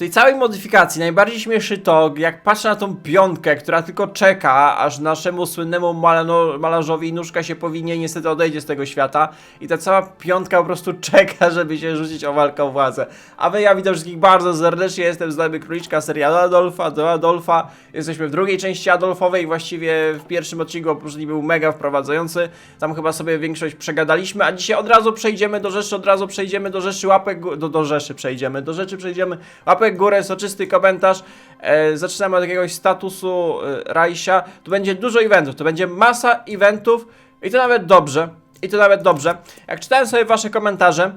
tej całej modyfikacji najbardziej śmieszy to, jak patrzę na tą piątkę, która tylko czeka, aż naszemu słynnemu malarzowi nóżka się powinie niestety odejdzie z tego świata. I ta cała piątka po prostu czeka, żeby się rzucić o walkę o władzę. A wy, ja witam wszystkich bardzo serdecznie, jestem znany króliczka serialu Adolfa, do Adolfa. Jesteśmy w drugiej części Adolfowej, właściwie w pierwszym odcinku oprócz był mega wprowadzający. Tam chyba sobie większość przegadaliśmy, a dzisiaj od razu przejdziemy do rzeczy, od razu przejdziemy do rzeczy, łapek, do, do rzeczy przejdziemy, do rzeczy przejdziemy, łapek w górę, soczysty komentarz. E, zaczynamy od jakiegoś statusu e, Rajsia. Tu będzie dużo eventów, to będzie masa eventów i to nawet dobrze. I to nawet dobrze. Jak czytałem sobie wasze komentarze,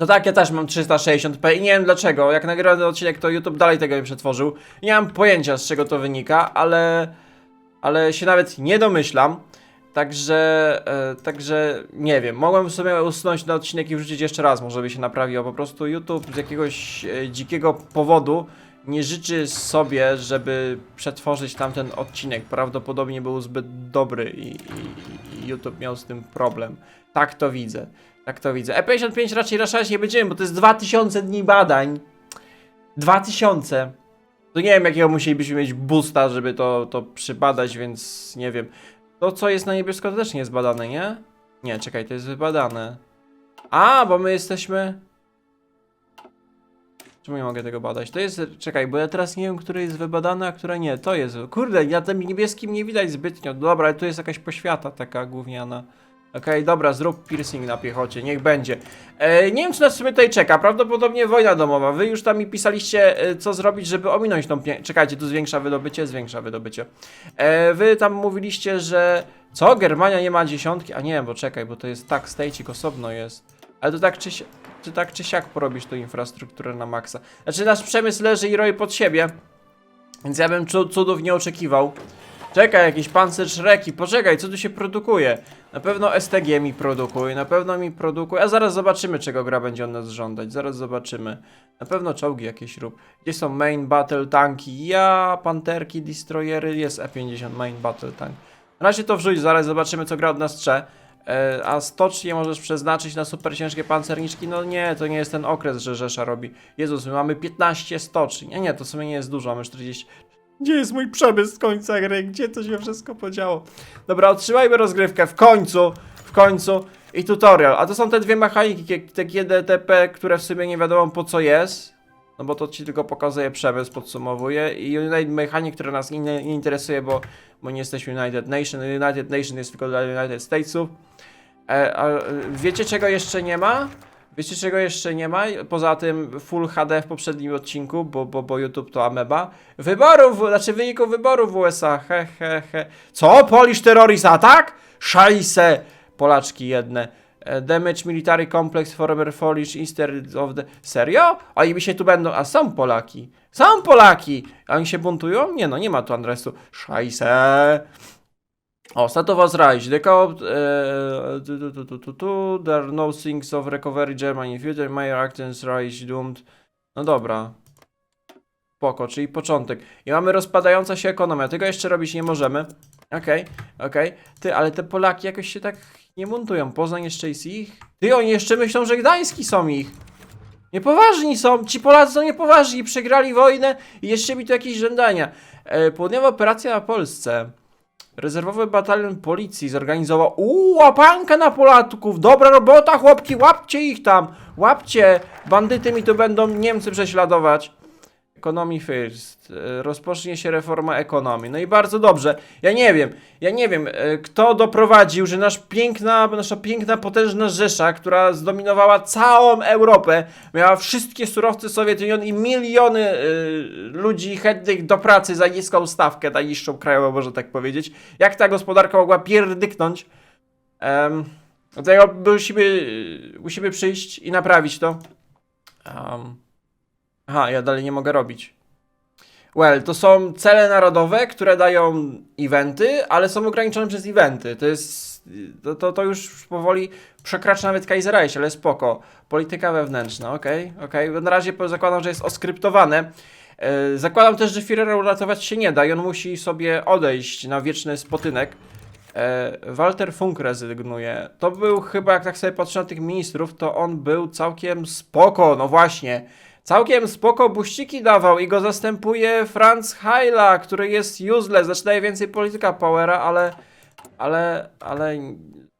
no tak, ja też mam 360p i nie wiem dlaczego. Jak nagrałem ten odcinek, to YouTube dalej tego nie przetworzył. Nie mam pojęcia z czego to wynika, ale. Ale się nawet nie domyślam. Także. E, także nie wiem. Mogłem sobie usunąć ten odcinek i wrzucić jeszcze raz, może by się naprawiło. Po prostu YouTube z jakiegoś e, dzikiego powodu nie życzy sobie, żeby przetworzyć tamten odcinek. Prawdopodobnie był zbyt dobry i, i, i YouTube miał z tym problem. Tak to widzę. Tak to widzę. E55 raczej raszać nie będziemy, bo to jest 2000 dni badań. 2000. To nie wiem, jakiego musielibyśmy mieć boosta, żeby to, to przybadać, więc nie wiem. To, co jest na niebiesko, to też nie jest badane, nie? Nie, czekaj, to jest wybadane. A, bo my jesteśmy... Czemu nie mogę tego badać? To jest... Czekaj, bo ja teraz nie wiem, które jest wybadane, a które nie. To jest... Kurde, na tym niebieskim nie widać zbytnio. Dobra, ale tu jest jakaś poświata taka gówniana. Okej, dobra, zrób piercing na piechocie, niech będzie. E, nie wiem, czy nas w sumie tutaj czeka. Prawdopodobnie wojna domowa. Wy już tam mi pisaliście, e, co zrobić, żeby ominąć tą. Pie... Czekajcie, tu zwiększa wydobycie, zwiększa wydobycie. E, wy tam mówiliście, że. Co? Germania nie ma dziesiątki? A nie, bo czekaj, bo to jest tak, stejcik osobno jest. Ale to tak czy, si- czy tak czy siak porobisz tą infrastrukturę na maksa. Znaczy, nasz przemysł leży i roi pod siebie. Więc ja bym cu- cudów nie oczekiwał. Czekaj, jakiś pancerz reki, poczekaj, co tu się produkuje? Na pewno STG mi produkuje, na pewno mi produkuje, a zaraz zobaczymy, czego gra będzie od nas żądać, zaraz zobaczymy. Na pewno czołgi jakieś rób. Gdzie są main battle tanki? Ja, panterki, destroyery, jest E50 main battle tank. Na razie to wrzuć, zaraz zobaczymy, co gra od nas trze. E, a stocznie możesz przeznaczyć na super ciężkie pancerniczki? No nie, to nie jest ten okres, że Rzesza robi. Jezus, my mamy 15 stoczni. Nie, nie, to w sumie nie jest dużo, mamy 40. Gdzie jest mój przemysł z końca gry? Gdzie to się wszystko podziało? Dobra, otrzymajmy rozgrywkę w końcu, w końcu i tutorial. A to są te dwie mechaniki, te GDTP, które w sumie nie wiadomo po co jest. No bo to ci tylko pokazuje przemysł, podsumowuje. I United Mechanic, które nas nie, nie interesuje, bo, bo nie jesteśmy United Nation. United Nation jest tylko dla United Statesów. E, a, e, wiecie czego jeszcze nie ma? Wiecie czego jeszcze nie ma? Poza tym Full HD w poprzednim odcinku, bo, bo, bo YouTube to ameba. Wyborów, znaczy wyników wyborów w USA. He, he, he. Co? Polish Terrorist Attack? Szajse! Polaczki jedne. E, Damage Military Complex Former Polish Eastern of the... Serio? Oni mi się tu będą... A są Polaki. Są Polaki! A oni się buntują? Nie no, nie ma tu Andresu. Szajse! O, Statowa Zrajś, The Co-op, e, there are no things of recovery Germany, future mayor actions Reich doomed. No dobra. Spoko, czyli początek. I mamy rozpadająca się ekonomia, tego jeszcze robić nie możemy. Okej, okej. Ty, ale te Polaki jakoś się tak nie montują. Poznań jeszcze jest ich? Ty, oni jeszcze myślą, że Gdański są ich. Niepoważni są, ci Polacy są niepoważni, przegrali wojnę i jeszcze mi tu jakieś żądania. E, południowa operacja na Polsce. Rezerwowy batalion policji zorganizował uuu, łapanka na Polaków, dobra robota chłopki, łapcie ich tam, łapcie, bandyty mi tu będą Niemcy prześladować. Economy first, E, rozpocznie się reforma ekonomii, no i bardzo dobrze, ja nie wiem, ja nie wiem, e, kto doprowadził, że nasz piękna, nasza piękna, potężna Rzesza, która zdominowała całą Europę, miała wszystkie surowce Sowiet i miliony e, ludzi chętnych do pracy za niską stawkę, najniższą krajową, można tak powiedzieć. Jak ta gospodarka mogła pierdyknąć? Um, dlatego musimy, musimy przyjść i naprawić to. Um, aha, ja dalej nie mogę robić. Well, to są cele narodowe, które dają eventy, ale są ograniczone przez eventy. To jest. To, to, to już powoli przekracza nawet Kaiserreich, ale spoko. Polityka wewnętrzna, okej, okej. Na razie zakładam, że jest oskryptowane. E, Zakładam też, że Führera uratować się nie da i on musi sobie odejść na wieczny spotynek. E, Walter Funk rezygnuje. To był chyba, jak tak sobie patrzę na tych ministrów, to on był całkiem spoko, no właśnie. Całkiem spoko buściki dawał i go zastępuje Franz Heila, który jest useless, znaczy daje więcej polityka powera, ale, ale, ale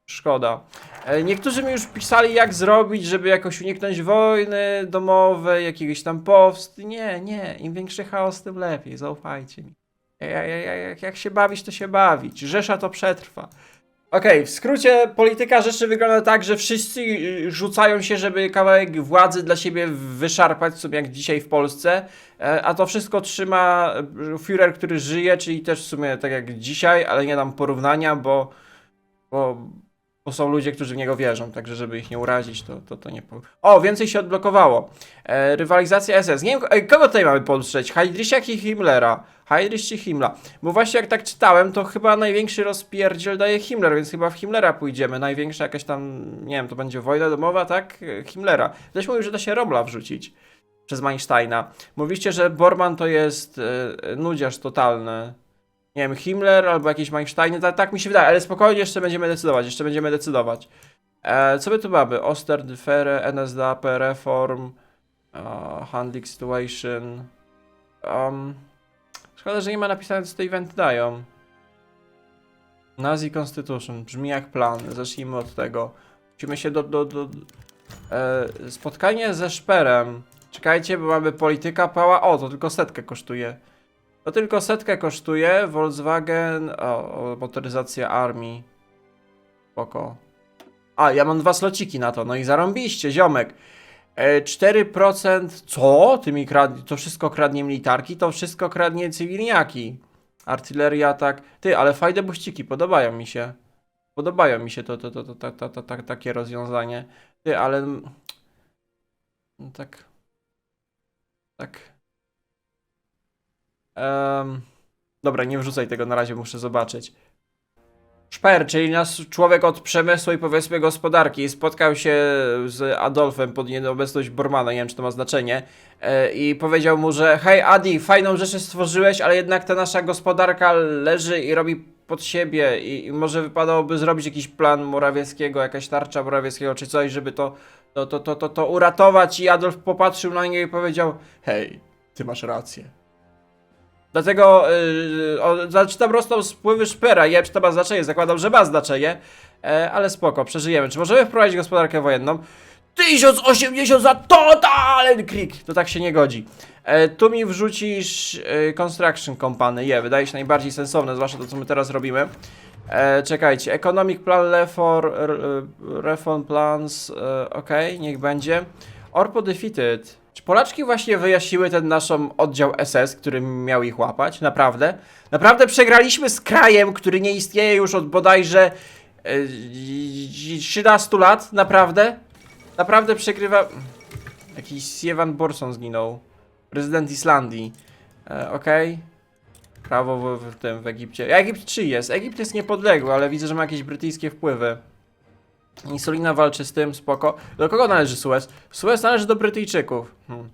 szkoda. E, Niektórzy mi już pisali jak zrobić, żeby jakoś uniknąć wojny domowej, jakiegoś tam powst. Nie, nie, im większy chaos, tym lepiej, zaufajcie mi. Ja- ja- ja- Jak, jak się bawić, to się bawić. Rzesza to przetrwa. Okej, w skrócie polityka rzeczy wygląda tak, że wszyscy y, rzucają się, żeby kawałek władzy dla siebie wyszarpać, sobie jak dzisiaj w Polsce, e, a to wszystko trzyma e, Führer, który żyje, czyli też w sumie tak jak dzisiaj, ale nie dam porównania, bo, bo, bo są ludzie, którzy w niego wierzą, także żeby ich nie urazić, to, to, to nie... Po... O, więcej się odblokowało. E, rywalizacja SS. Nie wiem, e, kogo tutaj mamy poprzeć? Heydrichak i Himmlera. Heydrich czy Himmler? Bo właśnie jak tak czytałem, to chyba największy rozpierdziel daje Himmler, więc chyba w Himmlera pójdziemy. Największa jakaś tam, nie wiem, to będzie wojna domowa, tak? Himmlera. Ktoś mówił, że da się Rommla wrzucić przez Mainsteina. Mówiście, że Bormann to jest e, nudziarz totalny. Nie wiem, Himmler albo jakiś Mainstein, tak, tak mi się wydaje, ale spokojnie jeszcze będziemy decydować, jeszcze będziemy decydować. E, co my tu mamy? Oster, Differe, NSDAP, Reform, e, Handling Situation. Um, szkoda, że nie ma napisane, co te eventy dają. Nazi Constitution, brzmi jak plan, zacznijmy od tego. Musimy się do... do, do e, spotkanie ze Szperem. Czekajcie, bo mamy polityka pała. O, to tylko setkę kosztuje. To tylko setkę kosztuje. Volkswagen. O, o motoryzacja armii. Spoko. A, ja mam dwa slociki na to. No i zarąbiście, ziomek. E, 4%. Co? Ty mi krad... To wszystko kradnie militarki, to wszystko kradnie cywilniaki. Artyleria, tak. Ty, ale fajne buściki, podobają mi się. Podobają mi się to, to, to, to, to, to, to, to takie rozwiązanie. Ty, ale. No tak. Tak. Em, dobra, nie wrzucaj tego na razie, muszę zobaczyć. Szper, czyli nasz człowiek od przemysłu i powiedzmy gospodarki, spotkał się z Adolfem pod nieobecność Bormana, nie wiem czy to ma znaczenie, e, i powiedział mu, że hej Adi, fajną rzecz stworzyłeś, ale jednak ta nasza gospodarka leży i robi pod siebie i, i może wypadałoby zrobić jakiś plan Morawieckiego, jakaś tarcza Morawieckiego czy coś, żeby to, to, to, to, to, to uratować i Adolf popatrzył na niego i powiedział hej, ty masz rację. Dlatego yy, o, tam rosną spływy szpera, ja czy to ma znaczenie, zakładam, że ma znaczenie, e, ale spoko, przeżyjemy. Czy możemy wprowadzić gospodarkę wojenną? 1080 za totalny krik! To tak się nie godzi. E, tu mi wrzucisz e, Construction Company, je, wydaje się najbardziej sensowne, zwłaszcza to, co my teraz robimy. E, czekajcie, Economic Plan Lefor, r- r- Reform Plans, e, ok, niech będzie. Orpo Defeated. Czy Polaczki właśnie wyjaśniły ten nasz oddział SS, który miał ich łapać? Naprawdę? Naprawdę przegraliśmy z krajem, który nie istnieje już od bodajże e, 13 lat? Naprawdę? Naprawdę przegrywa... Jakiś Sievan Borson zginął. Prezydent Islandii. E, Okej. Prawo w, w tym, w Egipcie. Egipt czy jest? Egipt jest niepodległy, ale widzę, że ma jakieś brytyjskie wpływy. Insulina walczy z tym, spoko. Do kogo należy Suez? Suez należy do Brytyjczyków. Hmm.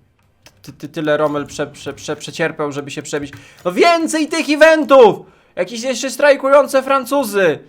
Ty, ty, tyle Rommel prze, prze, prze, przecierpiał, żeby się przebić. No więcej tych eventów! Jakieś jeszcze strajkujące Francuzy!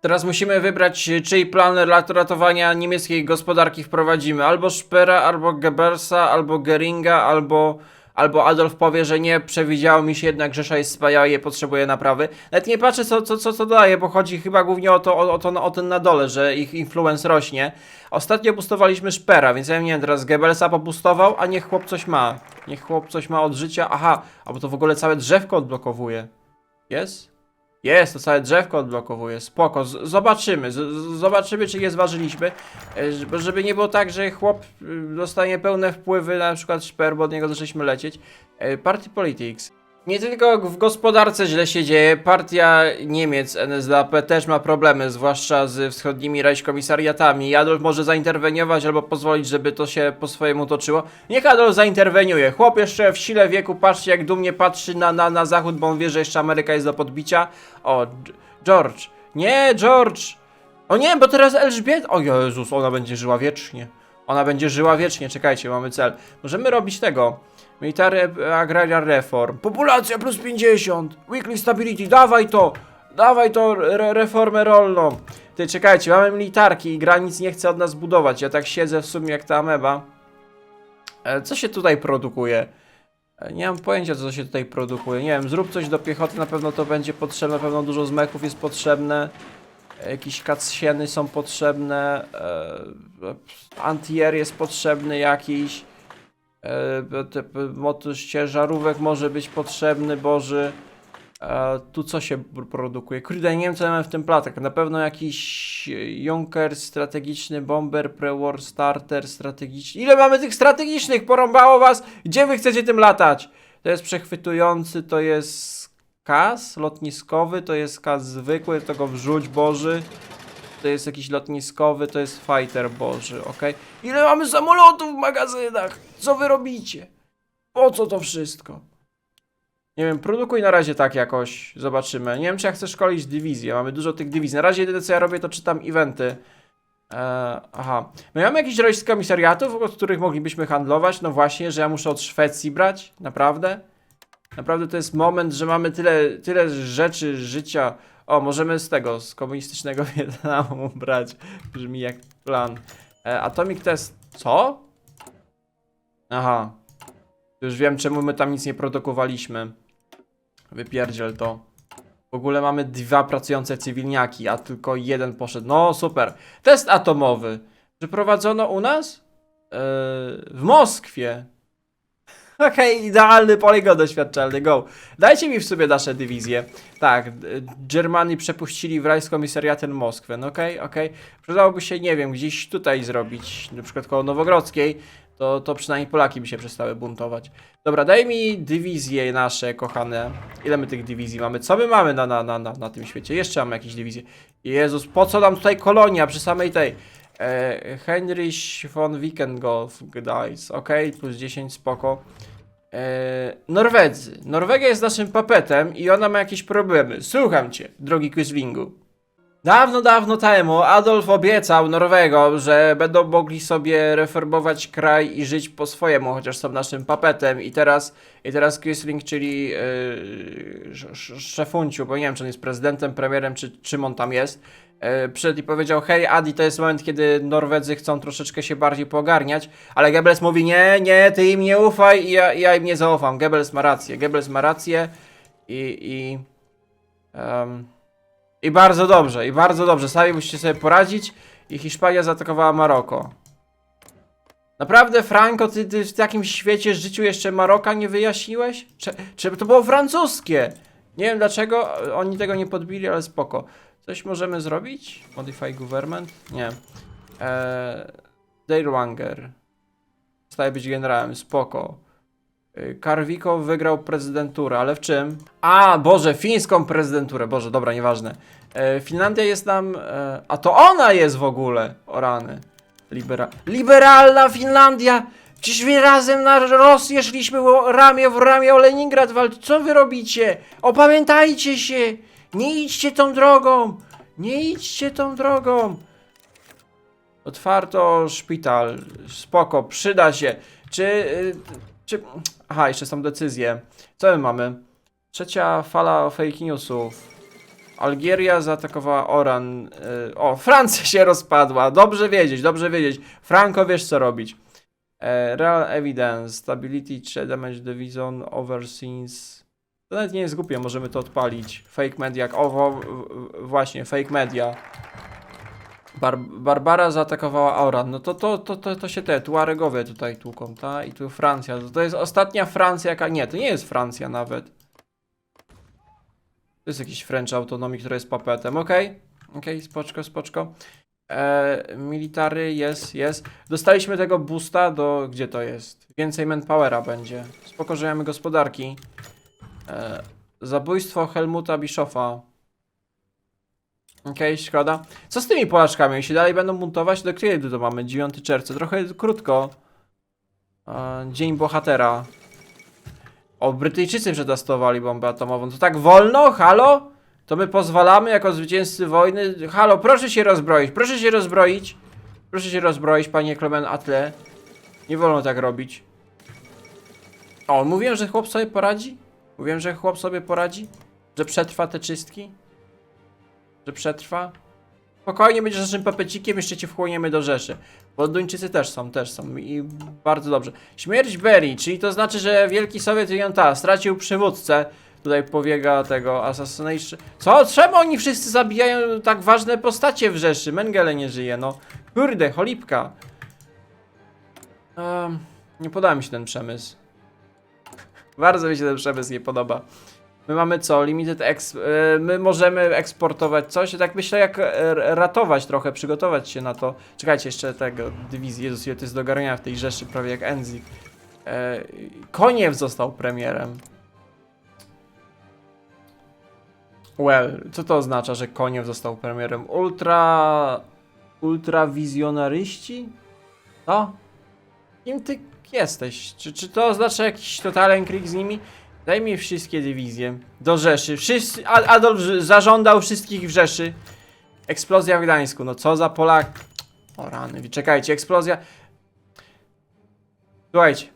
Teraz musimy wybrać, czyj plan rat- ratowania niemieckiej gospodarki wprowadzimy. Albo Szpera, albo Goebbelsa, albo Geringa, albo... Albo Adolf powie, że nie, przewidziało mi się jednak, że wspaniała i je potrzebuje naprawy. Nawet nie patrzę, co, co, co, co daje, bo chodzi chyba głównie o to, o, o, to, o ten na dole, że ich influence rośnie. Ostatnio boostowaliśmy Szpera, więc ja nie wiem, teraz Goebbelsa popustował, a niech chłop coś ma. Niech chłop coś ma od życia. Aha, albo to w ogóle całe drzewko odblokowuje. Jest? Jest, to całe drzewko odblokowuje. Spoko, z zobaczymy. Z zobaczymy, czy je zważyliśmy. E, żeby- Żeby nie było tak, że chłop y, dostanie pełne wpływy, na przykład szper, bo od niego zaczęliśmy lecieć. E, Party Politics. Nie tylko w gospodarce źle się dzieje, partia Niemiec NSDAP też ma problemy, zwłaszcza z wschodnimi rajskomisariatami. Adolf może zainterweniować albo pozwolić, żeby to się po swojemu toczyło. Niech Adolf zainterweniuje. Chłop jeszcze w sile wieku, patrzcie jak dumnie patrzy na, na, na zachód, bo on wie, że jeszcze Ameryka jest do podbicia. O, George. Nie, George! O nie, bo teraz Elżbieta... O Jezus, ona będzie żyła wiecznie. Ona będzie żyła wiecznie, czekajcie, mamy cel. Możemy robić tego. Military Agrarian Reform. Populacja plus 50. Weekly Stability, dawaj to! Dawaj to re reformę rolną. Ty, czekajcie, mamy militarki i granic nie chce od nas budować. Ja tak siedzę w sumie jak ta ameba. E, Co się tutaj produkuje? E, Nie mam pojęcia, co się tutaj produkuje. Nie wiem, zrób coś do piechoty, na pewno to będzie potrzebne, na pewno dużo zmechów jest potrzebne. E, Jakieś kacsieny są potrzebne. E, antier jest potrzebny jakiś. E, Motyw ciężarówek może być potrzebny, Boży. E, tu co się pr- produkuje? Kurde, nie wiem co ja mam w tym platek. Na pewno jakiś Junker strategiczny, Bomber, Pre-War Starter strategiczny. Ile mamy tych strategicznych? Porąbało was? Gdzie wy chcecie tym latać? To jest przechwytujący, to jest kas lotniskowy, to jest kas zwykły, to go wrzuć Boży. To jest jakiś lotniskowy, to jest fighter Boży, ok? Ile mamy samolotów w magazynach? Co wy robicie? Po co to wszystko? Nie wiem, produkuj na razie tak jakoś, zobaczymy. Nie wiem, czy ja chcę szkolić dywizję, mamy dużo tych dywizji. Na razie jedyne co ja robię, to czytam eventy. Eee, aha. My mamy jakiś rejestr komisariatów, od których moglibyśmy handlować? No właśnie, że ja muszę od Szwecji brać? Naprawdę? Naprawdę to jest moment, że mamy tyle, tyle rzeczy, życia. O, możemy z tego, z komunistycznego Wietnamu brać. Brzmi jak plan. E, Atomic Test... Co? Aha. Już wiem, czemu my tam nic nie produkowaliśmy. Wypierdziel to. W ogóle mamy dwa pracujące cywilniaki, a tylko jeden poszedł. No super. Test atomowy. Przeprowadzono u nas? Yy, w Moskwie. Okej, idealny poligon doświadczalny, go. Dajcie mi w sobie nasze dywizje. Tak, Germanii przepuścili w Reichskomisariaten Moskwę. No okej, okej. Przydałoby się, nie wiem, gdzieś tutaj zrobić, na przykład koło Nowogrodzkiej, to, to przynajmniej Polaki by się przestały buntować. Dobra, daj mi dywizje nasze, kochane. Ile my tych dywizji mamy? Co my mamy na, na, na, na, na tym świecie? Jeszcze mamy jakieś dywizje. Jezus, po co nam tutaj kolonia przy samej tej? E, Heinrich von Wickengolf, Gdańsk, ok, plus 10, spoko. E, Norwedzy. Norwegia jest naszym papetem i ona ma jakieś problemy. Słucham cię, drogi Quislingu. Dawno, dawno temu Adolf obiecał Norwegom, że będą mogli sobie reformować kraj i żyć po swojemu, chociaż są naszym papetem. I teraz, i teraz Quisling, czyli yy, sz- sz- szefunciu, bo nie wiem, czy on jest prezydentem, premierem, czy czym on tam jest, przyszedł i powiedział, hej Adi, to jest moment, kiedy Norwedzy chcą troszeczkę się bardziej pogarniać, ale Goebbels mówi, nie, nie, ty im nie ufaj ja, ja im nie zaufam. Goebbels ma rację, Goebbels ma rację i... i em, i bardzo dobrze, i bardzo dobrze. Sami musicie sobie poradzić. I Hiszpania zaatakowała Maroko. Naprawdę, Franco, ty, ty w takim świecie życiu jeszcze Maroka nie wyjaśniłeś? Czy, czy to było francuskie? Nie wiem dlaczego oni tego nie podbili, ale spoko. Coś możemy zrobić? Modify government? Nie. Eee, Deirwanger. Staje być generałem, spoko. Karwiko wygrał prezydenturę, ale w czym? A, Boże, fińską prezydenturę. Boże, dobra, nieważne. E, Finlandia jest nam. E, a to ona jest w ogóle. O rany. Libera Liberalna Finlandia! My razem na Rosję szliśmy ramię w ramię o Leningrad walczyć. Co wy robicie? Opamiętajcie się! Nie idźcie tą drogą! Nie idźcie tą drogą! Otwarto szpital. Spoko, przyda się. Czy. y, czy. Aha, jeszcze są decyzje. Co my mamy? Trzecia fala fake newsów. Algieria zaatakowała Oran. y, O, Francja się rozpadła. Dobrze wiedzieć, dobrze wiedzieć. Franco, wiesz co robić. E, Real Evidence, Stability, Damage Division, Overseas. To nawet nie jest głupie, możemy to odpalić. Fake media, o, wo- w- właśnie, fake media. Bar Barbara zaatakowała Oran. No to, to, to, to, to się te Tuaregowie tutaj tłuką, ta? I tu Francja. To, jest ostatnia Francja, jaka. Nie, to nie jest Francja nawet. To jest jakiś French Autonomy, który jest papetem. Okej, okej, spoczko, spoczko. E, military, jest, jest. Dostaliśmy tego boosta do... Gdzie to jest? Więcej manpowera będzie. Spoko, że mamy gospodarki. E, zabójstwo Helmuta Bischofa. Okej, szkoda. Co z tymi Polaczkami? Jeśli dalej będą buntować, do kiedy to mamy? 9 czerwca. Trochę krótko. E, Dzień Bohatera. O, Brytyjczycy przetestowali bombę atomową. To tak wolno? Halo? To my pozwalamy jako zwycięzcy wojny? Halo, proszę się rozbroić, proszę się rozbroić. Proszę się rozbroić, panie Klemen Atle. Nie wolno tak robić. O, mówiłem, że chłop sobie poradzi? Mówiłem, że chłop sobie poradzi? Że przetrwa te czystki? Że przetrwa? Spokojnie będziesz naszym papecikiem, jeszcze cię wchłoniemy do Rzeszy. Bo Duńczycy też są, też są i bardzo dobrze. Śmierć Berry, czyli to znaczy, że Wielki Sowiet Janta stracił przywódcę. Tutaj powiega tego Assassination. Co? Czemu oni wszyscy zabijają tak ważne postacie w Rzeszy? Mengele nie żyje, no. Kurde, cholipka. Um, nie podoba mi się ten przemysł. Bardzo mi się ten przemysł nie podoba. My mamy co? Limited ex... e, My możemy eksportować coś, tak myślę jak e, ratować trochę, przygotować się na to. Czekajcie, jeszcze tego dywizji, Jezus, ile to jest do ogarniania w tej Rzeszy, prawie jak Enzik. E, Koniew został premierem. Well, co to oznacza, że Koniew został premierem? Ultra... Ultrawizjonaryści? No? Kim ty jesteś? Czy, czy to oznacza jakiś totalny krik z nimi? Daj mi wszystkie dywizje. Do Rzeszy. Wszyscy, Ad- Adolf zażądał wszystkich w Rzeszy. Eksplozja w Gdańsku. No co za Polak. O rany, czekajcie, eksplozja. Słuchajcie.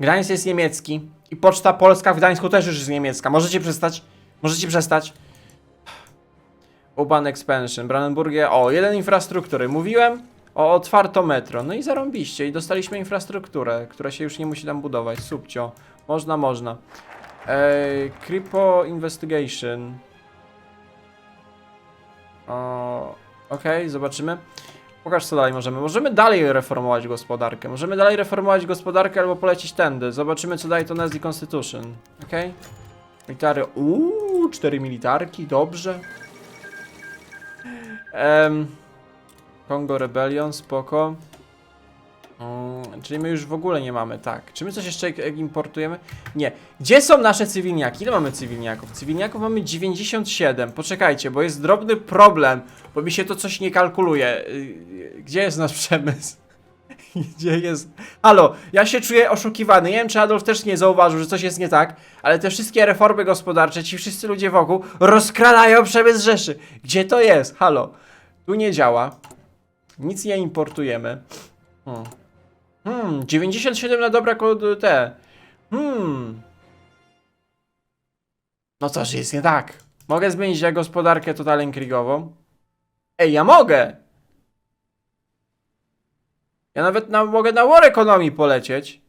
Gdańsk jest niemiecki. I poczta polska w Gdańsku też już jest niemiecka. Możecie przestać? Możecie przestać? Urban Expansion, Brandenburgie. O, jeden infrastruktury. Mówiłem o otwarto metro. No i zarąbiście. I dostaliśmy infrastrukturę, która się już nie musi tam budować. Subcio. Można, można. Eee, Investigation. O, Okej, zobaczymy. Pokaż co dalej możemy. Możemy dalej reformować gospodarkę. Możemy dalej reformować gospodarkę albo polecić tędy. Zobaczymy co daje to Nazi Constitution. Okej? Military. Uuu, cztery militarki, dobrze. Em, Kongo Rebellion, spoko. Mm, czyli my już w ogóle nie mamy, tak. Czy my coś jeszcze importujemy? Nie. Gdzie są nasze cywilniaki? Ile mamy cywilniaków? Cywilniaków mamy 97. Poczekajcie, bo jest drobny problem, bo mi się to coś nie kalkuluje. Yy, Gdzie jest nasz przemysł? Gdzie jest... Halo, ja się czuję oszukiwany. Nie wiem, czy Adolf też nie zauważył, że coś jest nie tak, ale te wszystkie reformy gospodarcze, ci wszyscy ludzie wokół rozkradają przemysł Rzeszy. Gdzie to jest? Halo. Tu nie działa. Nic nie importujemy. Hmm. Hmm, 97 na dobra kod te. Hmm. No coś jest nie tak. Mogę zmienić ja gospodarkę totalnie krigową? Ej, ja mogę! Ja nawet na, mogę na war economy polecieć.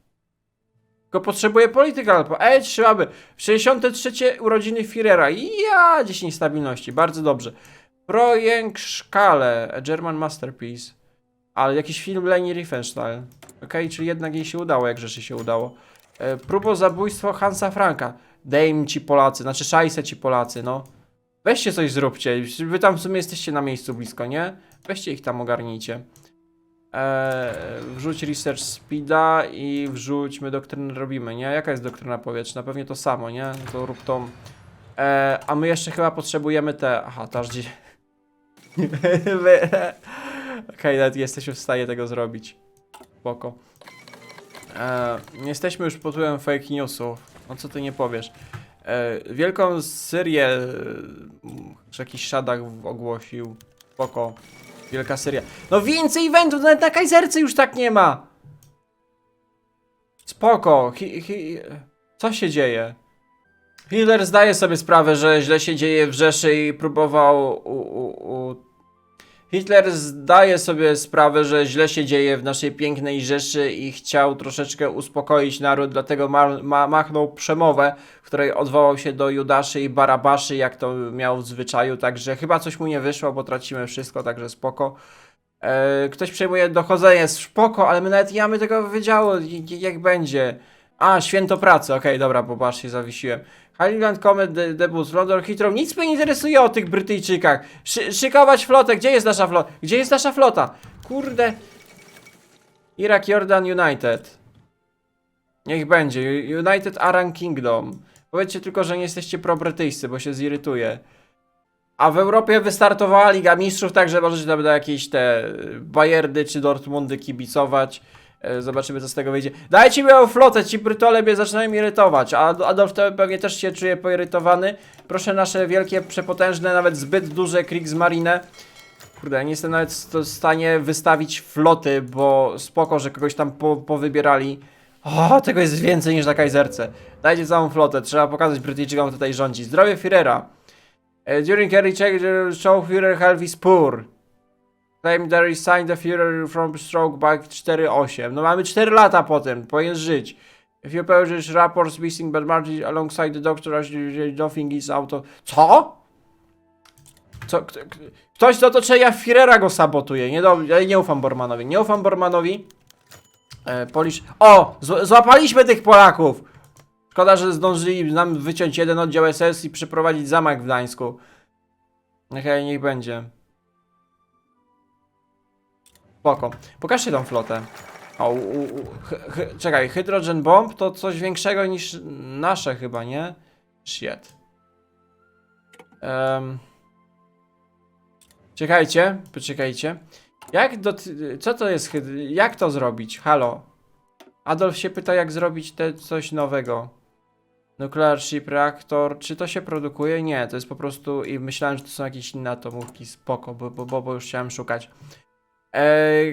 Tylko potrzebuję political. po- Ej, trzymaby. 63 urodziny Führera. Ja, 10 stabilności. Bardzo dobrze. Projekt Szkale. A German Masterpiece. Ale jakiś film Leni Riefenstahl. Okej, czyli jednak jej się udało, jak rzeczy się udało. E, próbo zabójstwo Hansa Franka. Dejm ci Polacy, znaczy szajse ci Polacy, no. Weźcie coś zróbcie. Wy tam w sumie jesteście na miejscu blisko, nie? Weźcie ich tam ogarnijcie. E, wrzuć research speeda i wrzućmy doktrynę robimy, nie? Jaka jest doktryna powietrzna? Pewnie to samo, nie? To rób tą. E, a my jeszcze chyba potrzebujemy te. Aha, to aż gdzie. Okej, nawet jesteśmy w stanie tego zrobić. Spoko. E, jesteśmy już pod wpływem fake newsów. No co ty nie powiesz? E, wielką Syrię, e, jakiś Szadak w- ogłosił. Spoko. Wielka Syria. No więcej eventów, nawet na Kajzerce już tak nie ma! Spoko. Hi, hi, co się dzieje? Hitler zdaje sobie sprawę, że źle się dzieje w Rzeszy i próbował u, u, u... Hitler zdaje sobie sprawę, że źle się dzieje w naszej pięknej Rzeszy i chciał troszeczkę uspokoić naród, dlatego ma, ma, machnął przemowę, w której odwołał się do Judaszy i Barabaszy, jak to miał w zwyczaju, także chyba coś mu nie wyszło, bo tracimy wszystko, także spoko. E, ktoś przejmuje dochodzenie, spoko, ale my nawet nie mamy tego j- jak będzie. A, święto pracy, okej, dobra, się zawiesiłem. Highland Comet, de debut, London Heathrow, nic mnie nie interesuje o tych Brytyjczykach. Szy szykować flotę, gdzie jest nasza flota? Gdzie jest nasza flota? Kurde. Irak, Jordan, United. Niech będzie, United Aran Kingdom. Powiedzcie tylko, że nie jesteście pro-brytyjscy, bo się zirytuję. A w Europie wystartowała Liga Mistrzów, także możecie tam na jakieś te Bayerdy czy Dortmundy kibicować. E, Zobaczymy, co z tego wyjdzie. Dajcie mi moją flotę, ci Brytole mnie zaczynają irytować. A Adolf to pewnie też się czuje poirytowany. Proszę nasze wielkie, przepotężne, nawet zbyt duże Kriegsmarine. Kurde, ja nie jestem nawet w stanie wystawić floty, bo spoko, że kogoś tam po, powybierali. O, tego jest więcej niż na Kajzerce. Dajcie całą flotę, trzeba pokazać Brytyjczykom, tutaj rządzi. Zdrowie Führera. Uh, during every check, show Führer health is poor. Claim there is sign the Führer from stroke back 4.8. No mamy 4 lata potem, powinien żyć. If you publish reports missing but margin alongside the doctor as nothing is out of... Co? Co? Ktoś do otoczenia Führera go sabotuje. Nie, do, nie ufam Bormanowi. Nie ufam Bormanowi. E. O! Złapaliśmy tych Polaków! Szkoda, że zdążyli nam wyciąć jeden oddział SS i przeprowadzić zamach w Gdańsku. Okej, niech będzie. Spoko. Pokażcie tą flotę. O, u, u, hy, czekaj, Hydrogen Bomb to coś większego niż nasze chyba, nie? Shit. Um, czekajcie, poczekajcie. Jak do, co to jest, jak to zrobić? Halo. Adolf się pyta, jak zrobić te coś nowego. Nuclear Ship Reactor, czy to się produkuje? Nie, to jest po prostu i myślałem, że to są jakieś inne atomówki, spoko, bo, bo, bo już chciałem szukać.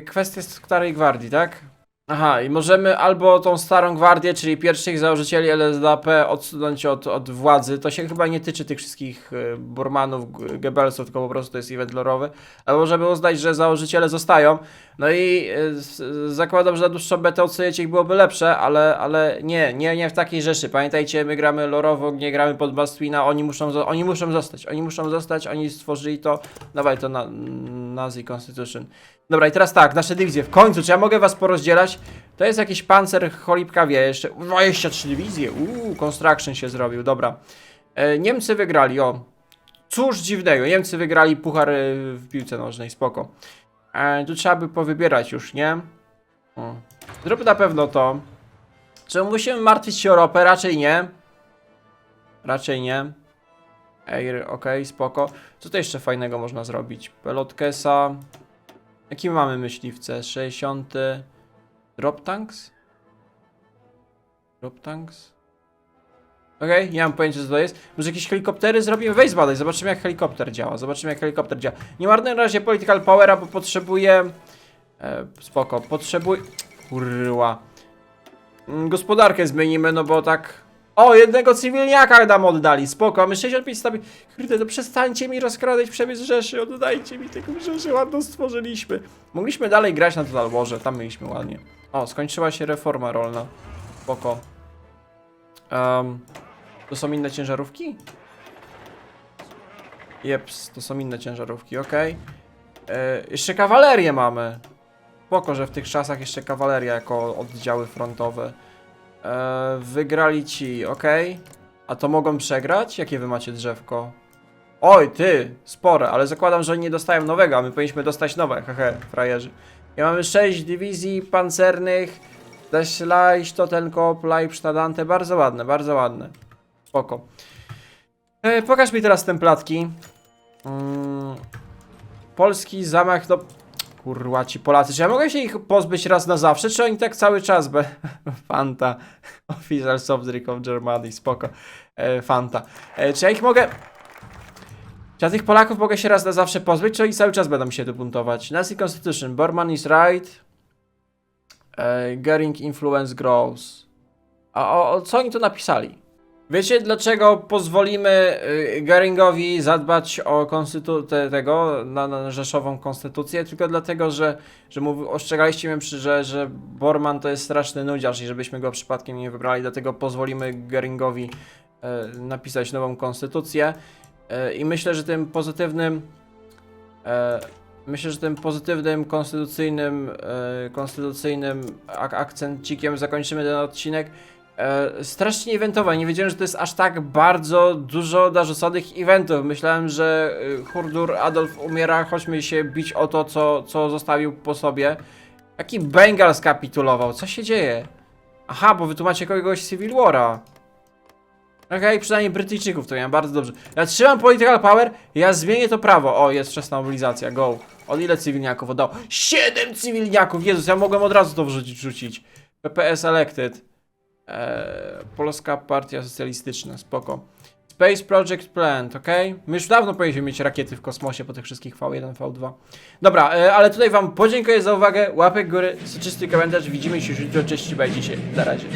Kwestia Starej Gwardii, tak? Aha, i możemy albo tą Starą Gwardię, czyli pierwszych założycieli LSDAP odsunąć od, od władzy. To się chyba nie tyczy tych wszystkich e, Burmanów, Goebbelsów, tylko po prostu to jest event lorowy. Albo możemy uznać, że założyciele zostają. No i e, zakładam, że na dłuższą betę odsunięcie ich byłoby lepsze, ale, ale nie, nie, nie w takiej rzeszy. Pamiętajcie, my gramy lorowo, nie gramy pod Bastwina, oni muszą, oni muszą zostać, oni muszą zostać, oni stworzyli to, dawaj to na Nazi Constitution. Dobra, i teraz tak, nasze dywizje, w końcu, czy ja mogę was porozdzielać? To jest jakiś pancer cholipka wie, jeszcze 23 dywizje, uuu, construction się zrobił, dobra. E, Niemcy wygrali, o. Cóż dziwnego, Niemcy wygrali puchar e, w piłce nożnej, spoko. E, tu trzeba by powybierać już, nie? O. Zrób na pewno to. Czy musimy martwić się o ropę? Raczej nie. Raczej nie. Air, okej, spoko. Co to jeszcze fajnego można zrobić? Pelotkesa. Jaki mamy myśliwce? 60. Drop tanks? Drop tanks? Okej, nie mam pojęcia co to jest. Może jakieś helikoptery zrobimy? Weź zbadaj, zobaczymy jak helikopter działa. Zobaczymy jak helikopter działa. Nie marnuję na razie political powera, bo potrzebuję... E, spoko, potrzebuję... Kurwa. Mm, Gospodarkę zmienimy, no bo tak... O, jednego cywilniaka nam oddali, spoko, mamy 65 stabi... Kurde, no przestańcie mi rozkradać przemysł Rzeszy, oddajcie mi tego Rzeszy, ładno stworzyliśmy. Mogliśmy dalej grać na Total Warze, tam mieliśmy ładnie. O, skończyła się reforma rolna. Spoko. Um, to są inne ciężarówki? Jeps, to są inne ciężarówki, okej. E, Jeszcze kawalerię mamy. Spoko, że w tych czasach jeszcze kawaleria jako oddziały frontowe. E, wygrali ci, okej. A to mogą przegrać? Jakie wy macie drzewko? Oj, ty, spore, ale zakładam, że oni nie dostają nowego, a my powinniśmy dostać nowe, hehe, frajerzy. I mamy 6 dywizji pancernych, Deślajś, Totenkop, Leibstadante, bardzo ładne, bardzo ładne. Spoko. E, pokaż mi teraz templatki. Mm, polski zamach, no... Kurwa, ci Polacy, czy ja mogę się ich pozbyć raz na zawsze, czy oni tak cały czas be... Fanta. Official Soft of Germany, spoko. E, Fanta. E, czy ja ich mogę... Czy ja tych Polaków mogę się raz na zawsze pozbyć, czy oni cały czas będą się tu buntować? Nazi Constitution, Bormann is right. E, Gering influence grows. A o, o co oni tu napisali? Wiecie dlaczego pozwolimy y, Geringowi zadbać o konstytu te, tego, na, na rzeszową konstytucję? Tylko dlatego, że, że mów, ostrzegaliście mnie, przy, że, że Borman to jest straszny nudziarz i żebyśmy go przypadkiem nie wybrali, dlatego pozwolimy Geringowi e, napisać nową konstytucję. E, I myślę, że tym pozytywnym myślę, że tym pozytywnym, konstytucyjnym, konstytucyjnym ak zakończymy ten odcinek. E, strasznie eventowa, nie wiedziałem, że to jest aż tak bardzo dużo narzuconych eventów. Myślałem, że e, Hurdur Adolf umiera, chodźmy się bić o to, co, co zostawił po sobie. Jaki Bengal skapitulował? Co się dzieje? Aha, bo wy tu macie kogoś Civil War'a. Okej, przynajmniej Brytyjczyków to miałem bardzo dobrze. Ja trzymam political power, ja zmienię to prawo. O, jest wczesna mobilizacja, go. Od ile cywilniaków oddało? 7 cywilniaków! Jezus, ja mogłem od razu to wrzucić, rzucić. PPS elected. Eee, Polska Partia Socjalistyczna, spoko. Space Project Plant, ok? My już dawno powinniśmy mieć rakiety w kosmosie po tych wszystkich V1, V2. Dobra, e, ale tutaj wam podziękuję za uwagę. Łapek góry, soczysty komentarz. Widzimy się już jutro. Cześć, trzymajcie się. Na razie.